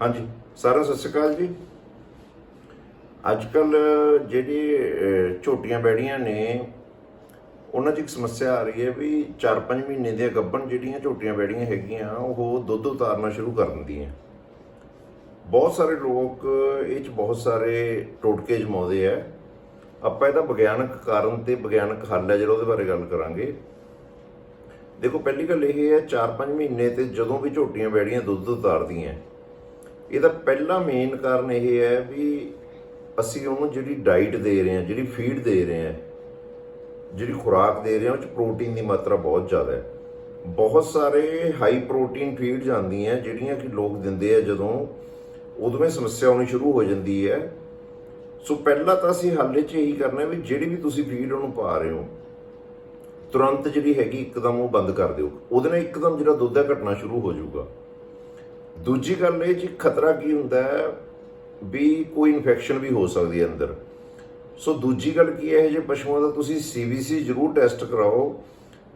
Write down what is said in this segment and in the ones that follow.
ਹਾਂਜੀ, ਸਾਰਿਆਂ ਸਤਿ ਸ਼੍ਰੀ ਅਕਾਲ ਜੀ। ਅੱਜ ਕੱਲ ਜਿਹੜੀ ਝੋਟੀਆਂ ਬੈੜੀਆਂ ਨੇ, ਉਹਨਾਂ 'ਚ ਇੱਕ ਸਮੱਸਿਆ ਆ ਰਹੀ ਹੈ ਵੀ 4-5 ਮਹੀਨੇ ਦੀਆਂ ਗੱਭਣ ਜਿਹੜੀਆਂ ਝੋਟੀਆਂ ਬੈੜੀਆਂ ਹੈਗੀਆਂ, ਉਹ ਦੁੱਧ ਉਤਾਰਨਾ ਸ਼ੁਰੂ ਕਰ ਦਿੰਦੀਆਂ। ਬਹੁਤ ਸਾਰੇ ਲੋਕ ਇਹ 'ਚ ਬਹੁਤ ਸਾਰੇ ਟੋਟਕੇ ਜਮਾਉਂਦੇ ਆ। ਆਪਾਂ ਇਹਦਾ ਵਿਗਿਆਨਕ ਕਾਰਨ ਤੇ ਵਿਗਿਆਨਕ ਹੱਲ ਹੈ ਜਿਹੜਾ ਉਹਦੇ ਬਾਰੇ ਗੱਲ ਕਰਾਂਗੇ। ਦੇਖੋ, ਪਹਿਲੀ ਗੱਲ ਇਹ ਹੈ 4-5 ਮਹੀਨੇ ਤੇ ਜਦੋਂ ਵੀ ਝੋਟੀਆਂ ਬੈੜੀਆਂ ਦੁੱਧ ਉਤਾਰਦੀਆਂ। ਇਹਦਾ ਪਹਿਲਾ ਮੇਨ ਕਾਰਨ ਇਹ ਹੈ ਵੀ ਅਸੀਂ ਉਹਨੂੰ ਜਿਹੜੀ ਡਾਈਟ ਦੇ ਰਹੇ ਹਾਂ, ਜਿਹੜੀ ਫੀਡ ਦੇ ਰਹੇ ਹਾਂ, ਜਿਹੜੀ ਖੁਰਾਕ ਦੇ ਰਹੇ ਹਾਂ, ਉਹ ਚ ਪ੍ਰੋਟੀਨ ਦੀ ਮਾਤਰਾ ਬਹੁਤ ਜ਼ਿਆਦਾ ਹੈ। ਬਹੁਤ ਸਾਰੇ ਹਾਈ ਪ੍ਰੋਟੀਨ ਫੀਡ ਜਾਂਦੀਆਂ, ਜਿਹੜੀਆਂ ਕਿ ਲੋਕ ਦਿੰਦੇ ਆ ਜਦੋਂ ਉਦੋਂ ਇਹ ਸਮੱਸਿਆ ਆਉਣੀ ਸ਼ੁਰੂ ਹੋ ਜਾਂਦੀ ਹੈ। ਸੋ ਪਹਿਲਾਂ ਤਾਂ ਅਸੀਂ ਹੱਲ ਚ ਇਹੀ ਕਰਨਾ ਵੀ ਜਿਹੜੀ ਵੀ ਤੁਸੀਂ ਫੀਡ ਉਹਨੂੰ ਪਾ ਰਹੇ ਹੋ, ਤੁਰੰਤ ਜਿਹੜੀ ਹੈਗੀ ਇੱਕਦਮ ਉਹ ਬੰਦ ਕਰ ਦਿਓ। ਉਹਦੇ ਨਾਲ ਇੱਕਦਮ ਜਿਹੜਾ ਦੁੱਧ ਹੈ ਘਟਣਾ ਸ਼ੁਰੂ ਹੋ ਜਾਊਗਾ। ਦੂਜੀ ਗੱਲ ਇਹ ਜੀ, ਖਤਰਾ ਕੀ ਹੁੰਦਾ ਹੈ ਵੀ ਕੋਈ ਇਨਫੈਕਸ਼ਨ ਵੀ ਹੋ ਸਕਦੀ ਹੈ ਅੰਦਰ। ਸੋ ਦੂਜੀ ਗੱਲ ਕੀ ਹੈ ਜੇ ਪਸ਼ੂਆਂ ਦਾ ਤੁਸੀਂ ਸੀਬੀਸੀ ਜ਼ਰੂਰ ਟੈਸਟ ਕਰਾਓ,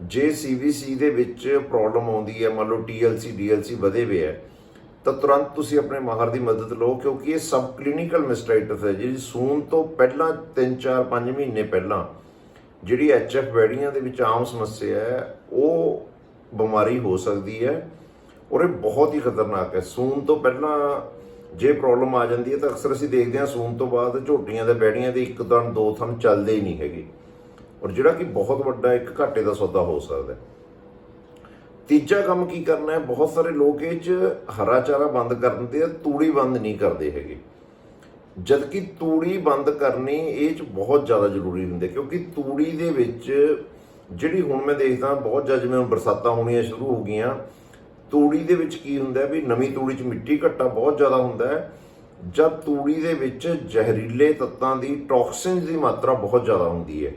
ਜੇ ਸੀਬੀਸੀ ਦੇ ਵਿੱਚ ਪ੍ਰੋਬਲਮ ਆਉਂਦੀ ਹੈ, ਮੰਨ ਲਓ ਟੀਐਲਸੀ ਡੀਐਲਸੀ ਵਧੇ ਹੋਏ ਹੈ, ਤਾਂ ਤੁਰੰਤ ਤੁਸੀਂ ਆਪਣੇ ਮਾਹਰ ਦੀ ਮਦਦ ਲਓ, ਕਿਉਂਕਿ ਇਹ ਸਬ ਕਲੀਨਿਕਲ ਮਿਸਟਾਈਟਸ ਹੈ, ਜਿਹੜੀ ਸੂਨ ਤੋਂ ਪਹਿਲਾਂ 3 4 5 ਮਹੀਨੇ ਪਹਿਲਾਂ ਜਿਹੜੀ ਐਚਐਫ ਬੈੜੀਆਂ ਦੇ ਵਿੱਚ ਆਮ ਸਮੱਸਿਆ ਹੈ, ਉਹ ਬਿਮਾਰੀ ਹੋ ਸਕਦੀ ਹੈ। ਔਰ ਇਹ ਬਹੁਤ ਹੀ ਖਤਰਨਾਕ ਹੈ। ਸੂਨ ਤੋਂ ਪਹਿਲਾਂ ਜੇ ਪ੍ਰੋਬਲਮ ਆ ਜਾਂਦੀ ਹੈ ਤਾਂ ਅਕਸਰ ਅਸੀਂ ਦੇਖਦੇ ਹਾਂ ਸੂਨ ਤੋਂ ਬਾਅਦ ਝੋਟੀਆਂ ਦੇ ਬੈੜੀਆਂ ਦੇ ਇੱਕ ਥਣ, ਦੋ ਥਣ ਚੱਲਦੇ ਹੀ ਨਹੀਂ ਹੈਗੇ। ਔਰ ਜਿਹੜਾ ਕਿ ਬਹੁਤ ਵੱਡਾ ਇੱਕ ਘਾਟੇ ਦਾ ਸੌਦਾ ਹੋ ਸਕਦਾ ਹੈ। ਤੀਜਾ ਕੰਮ ਕੀ ਕਰਨਾ ਹੈ? ਬਹੁਤ ਸਾਰੇ ਲੋਕ ਇਹ ਚ ਹਰਾ ਚਾਰਾ ਬੰਦ ਕਰ ਦਿੰਦੇ ਆ ਤੂੜੀ ਬੰਦ ਨਹੀਂ ਕਰਦੇ ਹੈਗੇ। ਜਦ ਕਿ ਤੂੜੀ ਬੰਦ ਕਰਨੀ ਇਹ ਚ ਬਹੁਤ ਜ਼ਿਆਦਾ ਜ਼ਰੂਰੀ ਹੁੰਦੀ ਕਿਉਂਕਿ ਤੂੜੀ ਦੇ ਵਿੱਚ ਜਿਹੜੀ ਹੁਣ ਮੈਂ ਦੇਖਦਾ ਬਹੁਤ ਜ਼ਿਆਦਾ ਜਿਵੇਂ ਹੁਣ ਬਰਸਾਤਾਂ ਹੋਣੀਆਂ ਸ਼ੁਰੂ ਹੋ ਗਈਆਂ ਤੂੜੀ ਦੇ ਵਿੱਚ ਕੀ ਹੁੰਦਾ ਵੀ ਨਵੀਂ ਤੂੜੀ ਚ ਮਿੱਟੀ ਘੱਟਾ ਬਹੁਤ ਜ਼ਿਆਦਾ ਹੁੰਦਾ ਹੈ, ਜਦ ਤੂੜੀ ਦੇ ਵਿੱਚ ਜ਼ਹਿਰੀਲੇ ਤੱਤਾਂ ਦੀ ਟੌਕਸਿਨਸ ਦੀ ਮਾਤਰਾ ਬਹੁਤ ਜ਼ਿਆਦਾ ਹੁੰਦੀ ਹੈ,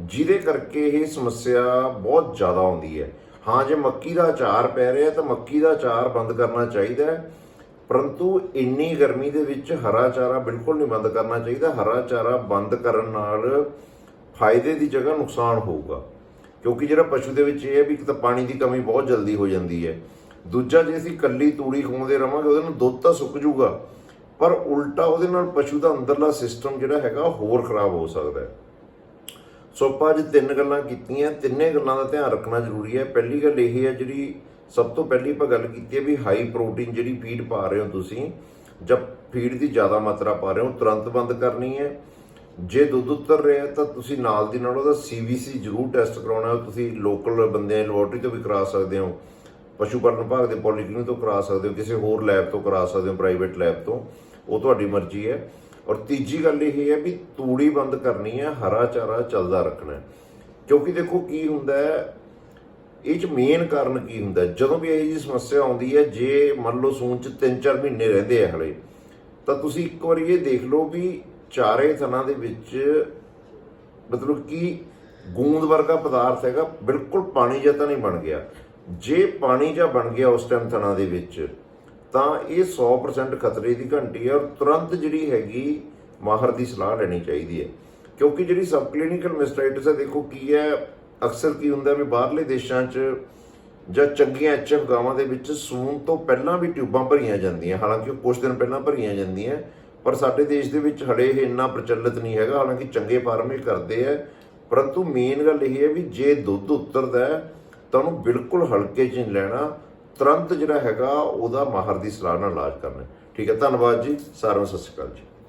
ਜਿਹਦੇ ਕਰਕੇ ਇਹ ਸਮੱਸਿਆ ਬਹੁਤ ਜ਼ਿਆਦਾ ਆਉਂਦੀ ਹੈ। ਹਾਂ, ਜੇ ਮੱਕੀ ਦਾ ਅਚਾਰ ਪੈ ਰਿਹਾ ਤਾਂ ਮੱਕੀ ਦਾ ਅਚਾਰ ਬੰਦ ਕਰਨਾ ਚਾਹੀਦਾ ਹੈ, ਪਰੰਤੂ ਇੰਨੀ ਗਰਮੀ ਦੇ ਵਿੱਚ ਹਰਾ ਚਾਰਾ ਬਿਲਕੁਲ ਨਹੀਂ ਬੰਦ ਕਰਨਾ ਚਾਹੀਦਾ, ਹਰਾ ਚਾਰਾ ਬੰਦ ਕਰਨ ਨਾਲ ਫਾਇਦੇ ਦੀ ਜਗ੍ਹਾ ਨੁਕਸਾਨ ਹੋਊਗਾ। ਕਿਉਂਕਿ ਜਿਹੜਾ ਪਸ਼ੂ ਦੇ ਵਿੱਚ ਇਹ ਹੈ ਵੀ ਇੱਕ ਤਾਂ ਪਾਣੀ ਦੀ ਕਮੀ ਬਹੁਤ ਜਲਦੀ ਹੋ ਜਾਂਦੀ ਹੈ। ਦੂਜਾ ਜੇ ਅਸੀਂ ਕੱਲੀ ਤੂੜੀ ਖਵਾਉਂਦੇ ਰਵਾਂਗੇ, ਉਹਦੇ ਨਾਲ ਦੁੱਧ ਤਾਂ ਸੁੱਕ ਜਾਊਗਾ। ਪਰ ਉਲਟਾ ਉਹਦੇ ਨਾਲ ਪਸ਼ੂ ਦਾ ਅੰਦਰਲਾ ਸਿਸਟਮ ਜਿਹੜਾ ਹੈਗਾ ਹੋਰ ਖਰਾਬ ਹੋ ਸਕਦਾ ਹੈ। ਸੋ ਆਪਾਂ ਅੱਜ ਤਿੰਨ ਗੱਲਾਂ ਕੀਤੀਆਂ। ਤਿੰਨੇ ਗੱਲਾਂ ਦਾ ਧਿਆਨ ਰੱਖਣਾ ਜ਼ਰੂਰੀ ਹੈ। ਪਹਿਲੀ ਗੱਲ ਇਹ ਹੈ ਜਿਹੜੀ ਸਭ ਤੋਂ ਪਹਿਲੀ ਆਪਾਂ ਗੱਲ ਕੀਤੀ ਹੈ ਵੀ ਹਾਈ ਪ੍ਰੋਟੀਨ ਜਿਹੜੀ ਫੀਡ ਪਾ ਰਹੇ ਹੋ ਤੁਸੀਂ ਜਦ ਫੀਡ ਦੀ ਜ਼ਿਆਦਾ ਮਾਤਰਾ ਪਾ ਰਹੇ ਹੋ ਤੁਰੰਤ ਬੰਦ ਕਰਨੀ ਹੈ। ਜੇ ਦੁੱਧ ਉਤਰ ਰਿਹਾ ਤਾਂ ਤੁਸੀਂ ਨਾਲ ਦੀ ਨਾਲ ਉਹਦਾ ਸੀਬੀਸੀ ਜ਼ਰੂਰ ਟੈਸਟ ਕਰਾਉਣਾ ਤੁਸੀਂ ਲੋਕਲ ਬੰਦੇ ਲੈਬੋਰਟਰੀ ਤੋਂ ਵੀ ਕਰਾ ਸਕਦੇ ਹੋ ਪਸ਼ੂ ਪਾਲਣ ਵਿਭਾਗ ਦੇ ਪੋਲੀਕਲਿਨਿਕ ਤੋਂ ਕਰਾ ਸਕਦੇ ਹੋ, ਕਿਸੇ ਹੋਰ ਲੈਬ ਤੋਂ ਕਰਾ ਸਕਦੇ ਹੋ ਪ੍ਰਾਈਵੇਟ ਲੈਬ ਤੋਂ। ਉਹ ਤੁਹਾਡੀ ਮਰਜ਼ੀ ਹੈ। ਔਰ ਤੀਜੀ ਗੱਲ ਇਹ ਹੈ ਵੀ ਤੂੜੀ ਬੰਦ ਕਰਨੀ ਹੈ, ਹਰਾ ਚਾਰਾ ਚੱਲਦਾ ਰੱਖਣਾ ਹੈ। ਕਿਉਂਕਿ ਦੇਖੋ ਕੀ ਹੁੰਦਾ ਹੈ, ਇਹ ਚ ਮੇਨ ਕਾਰਨ ਕੀ ਹੁੰਦਾ ਜਦੋਂ ਵੀ ਇਹ ਜੀ ਸਮੱਸਿਆ ਆਉਂਦੀ ਹੈ, ਜੇ ਮੰਨ ਲਓ ਸੂਨ ਚ 3-4 ਮਹੀਨੇ ਰਹਿੰਦੇ ਆ ਹਲੇ, ਤਾਂ ਤੁਸੀਂ ਇੱਕ ਵਾਰੀ ਇਹ ਦੇਖ ਲਓ ਵੀ ਚਾਰੇ ਥਣਾਂ ਦੇ ਵਿੱਚ ਮਤਲਬ ਕਿ ਗੂੰਦ ਵਰਗਾ ਪਦਾਰਥ ਹੈਗਾ, ਬਿਲਕੁਲ ਪਾਣੀ ਜਿਹਾ ਤਾਂ ਨਹੀਂ ਬਣ ਗਿਆ। ਜੇ ਪਾਣੀ ਜਿਹਾ ਬਣ ਗਿਆ ਉਸ ਟਾਈਮ ਥਣਾਂ ਦੇ ਵਿੱਚ, ਤਾਂ ਇਹ 100% ਖਤਰੇ ਦੀ ਘੰਟੀ ਹੈ ਔਰ ਤੁਰੰਤ ਜਿਹੜੀ ਹੈਗੀ ਮਾਹਰ ਦੀ ਸਲਾਹ ਲੈਣੀ ਚਾਹੀਦੀ ਹੈ। ਕਿਉਂਕਿ ਜਿਹੜੀ ਸਬ ਕਲੀਨਿਕਲ ਮਿਸਟਾਈਟਸ ਹੈ, ਦੇਖੋ ਕੀ ਹੈ, ਅਕਸਰ ਕੀ ਹੁੰਦਾ ਵੀ ਬਾਹਰਲੇ ਦੇਸ਼ਾਂ 'ਚ ਜਾਂ ਚੰਗੀਆਂ ਐਚਐਫ ਗਾਵਾਂ ਦੇ ਵਿੱਚ ਸੂਣ ਤੋਂ ਪਹਿਲਾਂ ਵੀ ਟਿਊਬਾਂ ਭਰੀਆਂ ਜਾਂਦੀਆਂ, ਹਾਲਾਂਕਿ ਉਹ ਕੁਝ ਦਿਨ ਪਹਿਲਾਂ ਭਰੀਆਂ ਜਾਂਦੀਆਂ ਪਰ ਸਾਡੇ ਦੇਸ਼ ਦੇ ਵਿੱਚ ਹਲੇ ਇਹ ਇੰਨਾ ਪ੍ਰਚਲਿਤ ਨਹੀਂ ਹੈਗਾ, ਹਾਲਾਂਕਿ ਚੰਗੇ ਫਾਰਮ ਇਹ ਕਰਦੇ ਆ। ਪਰੰਤੂ ਮੇਨ ਗੱਲ ਇਹ ਹੈ ਵੀ ਜੇ ਦੁੱਧ ਉਤਰਦਾ ਤਾਂ ਉਹਨੂੰ ਬਿਲਕੁਲ ਹਲਕੇ 'ਚ ਨਹੀਂ ਲੈਣਾ। ਤੁਰੰਤ ਜਿਹੜਾ ਹੈਗਾ, ਉਹਦਾ ਮਾਹਰ ਦੀ ਸਲਾਹ ਨਾਲ ਇਲਾਜ ਕਰਨਾ। ਠੀਕ ਹੈ, ਧੰਨਵਾਦ ਜੀ। ਸਾਰਿਆਂ ਨੂੰ ਸਤਿ ਸ਼੍ਰੀ ਅਕਾਲ ਜੀ।